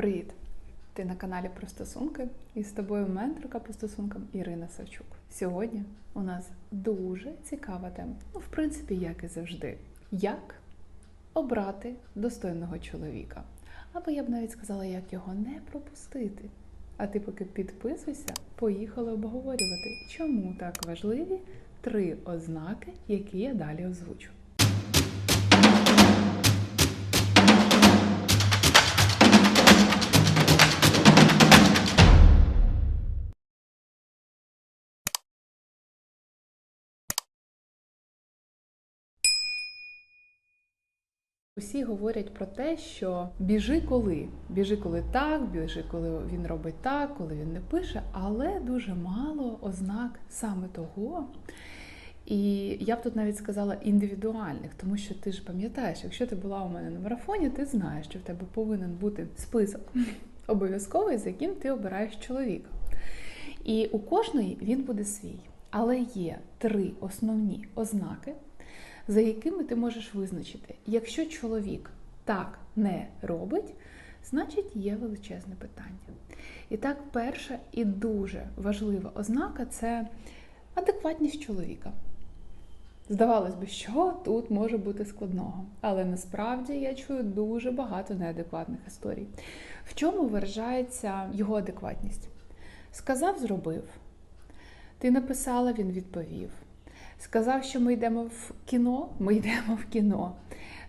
Привіт! Ти на каналі про стосунки і з тобою менторка по стосункам Ірина Савчук. Сьогодні у нас дуже цікава тема. Ну, в принципі, як і завжди. Як обрати достойного чоловіка? Або я б навіть сказала, як його не пропустити. А ти поки підписуйся, поїхали обговорювати, чому так важливі три ознаки, які я далі озвучу. Усі говорять про те, що біжи коли, біжи коли так, біжи, коли він робить так, коли він не пише, але дуже мало ознак саме того. І я б тут навіть сказала індивідуальних, тому що ти ж пам'ятаєш, якщо ти була у мене на марафоні, ти знаєш, що в тебе повинен бути список обов'язковий, з яким ти обираєш чоловіка. І у кожної він буде свій. Але є три основні ознаки, за якими ти можеш визначити, якщо чоловік так не робить, значить є величезне питання. І так, перша і дуже важлива ознака це адекватність чоловіка. Здавалось би, що тут може бути складного, але насправді я чую дуже багато неадекватних історій. В чому виражається його адекватність? Сказав, зробив. Ти написала, він відповів. Сказав, що ми йдемо в кіно, ми йдемо в кіно.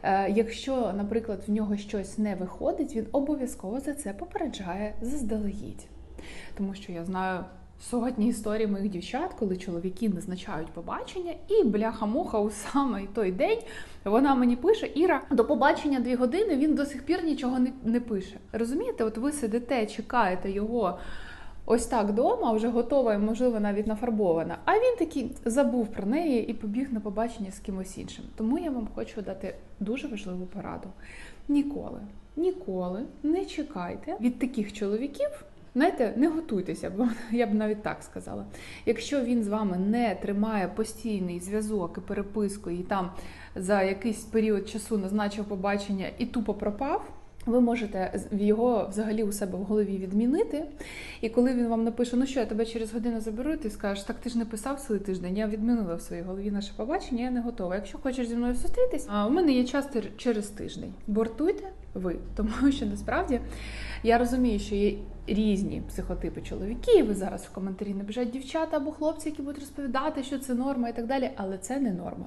Е, Якщо, наприклад, в нього щось не виходить, він обов'язково за це попереджає заздалегідь. Тому що я знаю сотні історій моїх дівчат, коли чоловіки назначають побачення, і бляха-муха у саме той день вона мені пише: Іра, до побачення дві години він до сих пір нічого не, не пише. Розумієте, от ви сидите, чекаєте його. Ось так вдома, вже готова і, можливо, навіть нафарбована. А він такий забув про неї і побіг на побачення з кимось іншим. Тому я вам хочу дати дуже важливу пораду. Ніколи, ніколи не чекайте від таких чоловіків. Знаєте, не готуйтеся, бо я б навіть так сказала. Якщо він з вами не тримає постійний зв'язок і переписку, і там за якийсь період часу назначив побачення і тупо пропав. Ви можете його взагалі у себе в голові відмінити. І коли він вам напише, ну що, я тебе через годину заберу, ти скажеш, так ти ж не писав цілий тиждень, я відмінила в своїй голові наше побачення, я не готова. Якщо хочеш зі мною зустрітись, а у мене є час через тиждень. Бортуйте ви, тому що насправді я розумію, що є різні психотипи чоловіків. Ви зараз в коментарі не дівчата або хлопці, які будуть розповідати, що це норма і так далі, але це не норма.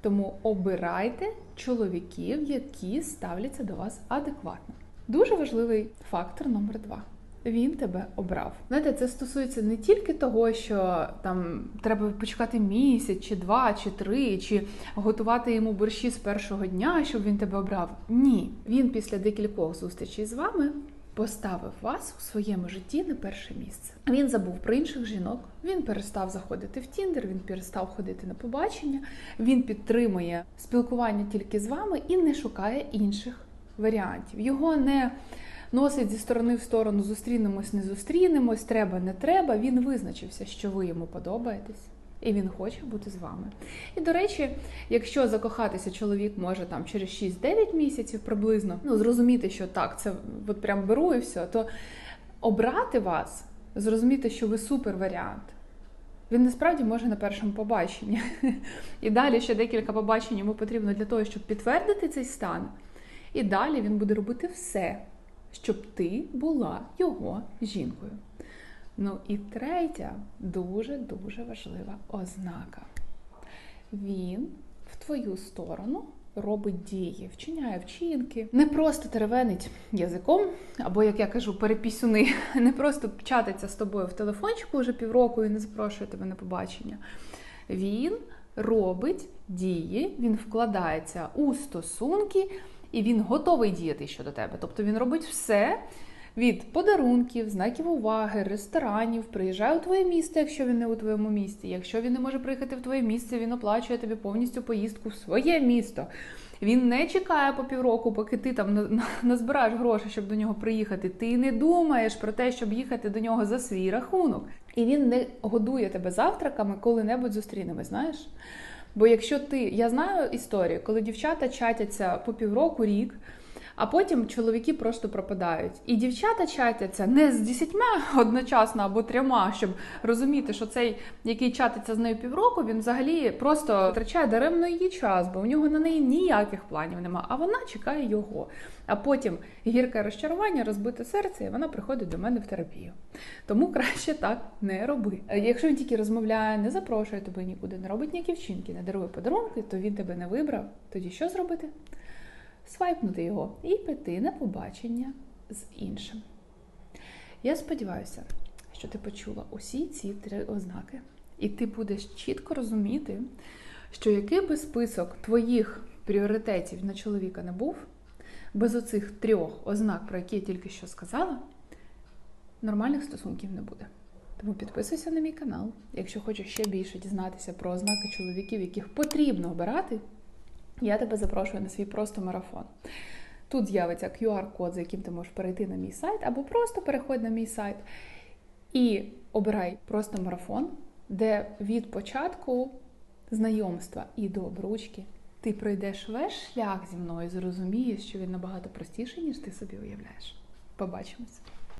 Тому обирайте чоловіків, які ставляться до вас адекватно. Дуже важливий фактор номер два. Він тебе обрав. Знаєте, це стосується не тільки того, що там треба почекати місяць, чи два, чи три, чи готувати йому борщі з першого дня, щоб він тебе обрав. Ні, він після декількох зустрічей з вами поставив вас у своєму житті на перше місце. Він забув про інших жінок, він перестав заходити в Тіндер, він перестав ходити на побачення, він підтримує спілкування тільки з вами і не шукає інших варіантів. Його не носить зі сторони в сторону зустрінемось, не зустрінемось, треба, не треба. Він визначився, що ви йому подобаєтесь. І він хоче бути з вами. І до речі, якщо закохатися чоловік може там через 6-9 місяців приблизно, ну зрозуміти, що так, це от прям беру і все, то обрати вас, зрозуміти, що ви супер варіант. Він насправді може на першому побаченні. І далі ще декілька побачень йому потрібно для того, щоб підтвердити цей стан. І далі він буде робити все, щоб ти була його жінкою. Ну і третя дуже-дуже важлива ознака. Він в твою сторону робить дії, вчиняє вчинки, не просто теревенить язиком, або, як я кажу, перепісюни, не просто чатиться з тобою в телефончику вже півроку і не запрошує тебе на побачення. Він робить дії, він вкладається у стосунки, і він готовий діяти щодо тебе. Тобто він робить все. Від подарунків, знаків уваги, ресторанів, приїжджає у твоє місто, якщо він не у твоєму місті. Якщо він не може приїхати в твоє місце, він оплачує тобі повністю поїздку в своє місто. Він не чекає по півроку, поки ти там на- на- назбираєш гроші, щоб до нього приїхати. Ти не думаєш про те, щоб їхати до нього за свій рахунок. І він не годує тебе завтраками, коли-небудь зустрінемось, знаєш? Бо якщо ти, я знаю історію, коли дівчата чатяться по півроку, рік. А потім чоловіки просто пропадають. І дівчата чатяться не з десятьма одночасно або трьома, щоб розуміти, що цей, який чатиться з нею півроку, він взагалі просто втрачає даремно її час, бо у нього на неї ніяких планів немає, а вона чекає його. А потім гірке розчарування, розбите серце, і вона приходить до мене в терапію. Тому краще так не роби. Якщо він тільки розмовляє, не запрошує тебе нікуди, не робить ніякі вчинки, не дарує подарунки, то він тебе не вибрав. Тоді що зробити? Свайпнути його і піти на побачення з іншим. Я сподіваюся, що ти почула усі ці три ознаки, і ти будеш чітко розуміти, що який би список твоїх пріоритетів на чоловіка не був, без оцих трьох ознак, про які я тільки що сказала, нормальних стосунків не буде. Тому підписуйся на мій канал, якщо хочеш ще більше дізнатися про ознаки чоловіків, яких потрібно обирати, я тебе запрошую на свій просто марафон. Тут з'явиться QR-код, за яким ти можеш перейти на мій сайт, або просто переходь на мій сайт і обирай просто марафон, де від початку знайомства і до обручки ти пройдеш весь шлях зі мною, і зрозумієш, що він набагато простіший, ніж ти собі уявляєш. Побачимось!